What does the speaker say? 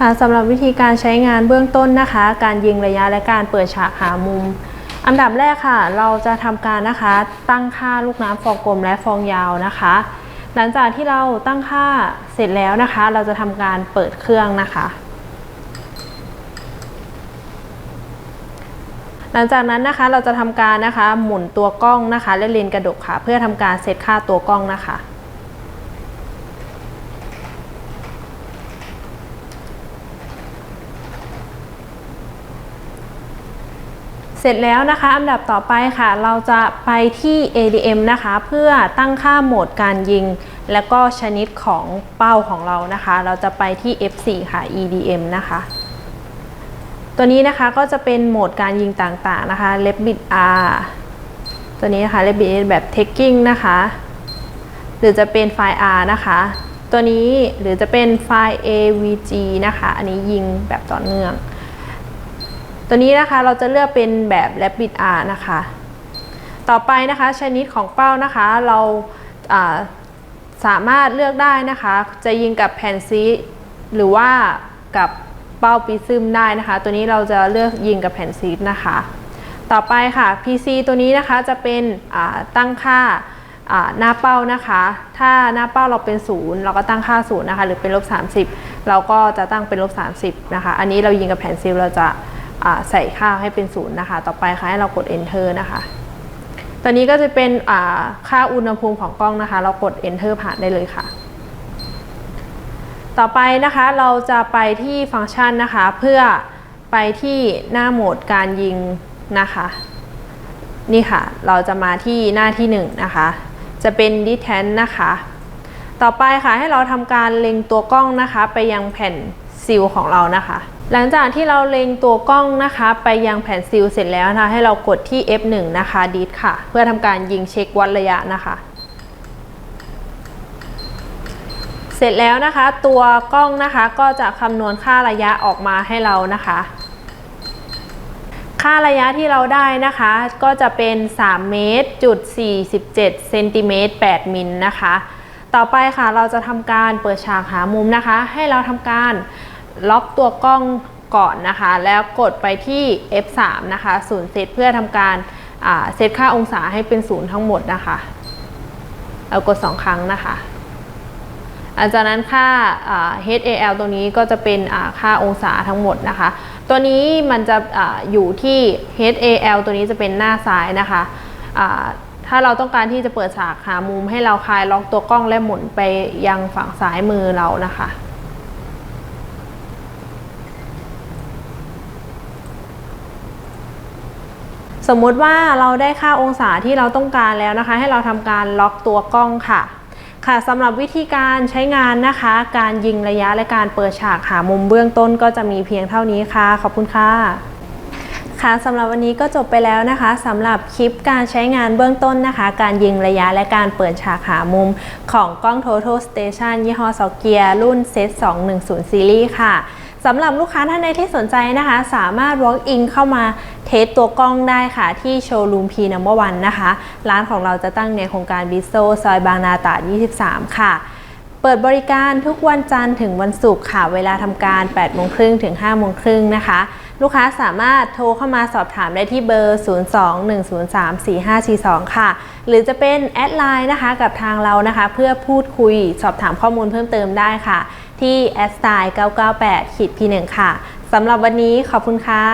ค่ะสำหรับวิธีการใช้งานเบื้องต้นนะคะ การยิงระยะและการเปิดฉากหามุม อันดับแรกค่ะ เราจะทำการนะคะ ตั้งค่าลูกน้ำฟองกลมและฟองยาวนะคะ หลังจากที่เราตั้งค่าเสร็จแล้วนะคะ เราจะทำการเปิดเครื่องนะคะ หลังจากนั้นนะคะเราจะทำการนะคะ หมุนตัวกล้องนะคะ และเลนกระดกค่ะ เพื่อทำการเซตค่าตัวกล้องนะคะ เสร็จแล้วนะคะ อันดับต่อไปค่ะ เราจะไปที่ ADM นะคะ เพื่อตั้งค่าโหมดการยิง แล้วก็ชนิดของเป้าของเรานะคะ เราจะไปที่ F4 ค่ะ EDM นะคะ ตัวนี้นะคะก็จะเป็นโหมดการยิงต่างๆนะคะ l e f bit R ตัวนี้นะคะ l e f bit R แบบ taking นะคะ หรือจะเป็นไฟล์ R นะคะ ตัวนี้หรือจะเป็นไฟล์ AVG นะคะ อันนี้ยิงแบบต่อเนื่อง ตัวนี้นะคะเราจะเลือกเป็นแบบ Rapid R นะคะ ต่อไปนะคะชนิดของเป้านะคะเราาสามารถเลือกได้นะคะ จะยิงกับแผ่นซีหรือว่ากับเป้าปีซึมได้นะคะ ตัวนี้เราจะเลือกยิงกับแผ่นซีนะคะ ต่อไปค่ะ PC ตัวนี้นะคะจะเป็นตั้งค่าหน้าเป้านะคะ ถ้าหน้าเป้าเราเป็นศูนย์เราก็ตั้งค่าศูนย์นะคะ หรือเป็นลบ30 เราก็จะตั้งเป็นลบ30 นะคะ อันนี้เรายิงกับแผ่นซีลเราจะ ใส่ค่าให้เป็นศูนย์นะคะ ต่อไปค่ะให้เรากด enter นะคะตอนนี้ก็จะเป็นค่าอุณหภูมิของกล้องนะคะ เรากด enter ผ่านได้เลยค่ะ ต่อไปนะคะเราจะไปที่ฟังก์ชันนะคะ เพื่อไปที่หน้าโหมดการยิงนะคะ นี่ค่ะ เราจะมาที่หน้าที่ 1นนะคะ จะเป็น detent นะคะ ต่อไปค่ะให้เราทำการเล็งตัวกล้องนะคะ ไปยังแผ่นซิลของเรานะคะ หลังจากที่เราเล็งตัวกล้องนะคะ ไปยังแผ่นซิลเสร็จแล้วนะคะให้เรากดที่ F1 นะคะดีดค่ะ เพื่อทำการยิงเช็ควัดระยะนะคะ เสร็จแล้วนะคะ ตัวกล้องนะคะก็จะคำนวณค่าระยะออกมาให้เรานะคะ ค่าระยะที่เราได้นะคะ ก็จะเป็น3เมตรจุด47เซนติเมตร8มิลนะคะ ต่อไปค่ะเราจะทำการเปิดฉากหามุมนะคะ ให้เราทำการ ล็อกตัวกล้องก่อนนะคะ แล้วกดไปที่ F3 นะคะศูนย์เซตเพื่อทำการเซตค่าองศาให้เป็นศูนย์ทั้งหมดนะคะเรากด 2 ครั้งนะคะหลังจากนั้นค่า HAL ตัวนี้ก็จะเป็นค่าองศาทั้งหมดนะคะ ตัวนี้มันจะออยู่ที่ HAL ตัวนี้จะเป็นหน้าซ้ายนะคะถ้าเราต้องการที่จะเปิดฉากหามุมให้เราคลายล็อกตัวกล้องและหมุนไปยังฝั่งซ้ายมือเรานะคะ สมมุติว่าเราได้ค่าองศาที่เราต้องการแล้วนะคะ ให้เราทำการล็อกตัวกล้องค่ะ ค่ะสำหรับวิธีการใช้งานนะคะ การยิงระยะและการเปิดฉากหามุมเบื้องต้นก็จะมีเพียงเท่านี้ค่ะ ขอบคุณค่ะค่ะสำหรับวันนี้ก็จบไปแล้วนะคะสำหรับคลิปการใช้งานเบื้องต้นนะคะ การยิงระยะและการเปิดฉากหามุมของกล้อง Total Station ยี่ห้อซอเกียรุ่น Z 210 Series ค่ะ สำหรับลูกค้าท่านใดที่สนใจนะคะ สามารถ walk in เข้ามาเทสตัวกล้องได้ค่ะ ที่โชว์รูม P Number 1นะคะ ร้านของเราจะตั้งในโครงการบิโซซอยบางนาตราด 23 ค่ะ เปิดบริการทุกวันจันทร์ถึงวันศุกร์ค่ะ เวลาทำการ 8 โมงครึ่งถึง 5 โมงครึ่งนะคะ ลูกค้าสามารถโทรเข้ามาสอบถามได้ที่เบอร์ 02-103-4542 ค่ะ หรือจะเป็นแอดไลน์นะคะกับทางเรานะคะ เพื่อพูดคุยสอบถามข้อมูลเพิ่มเติมได้ค่ะ ที่ a s t y 998ขีด P1 ค่ะสำหรับวันนี้ขอบคุณค่ะ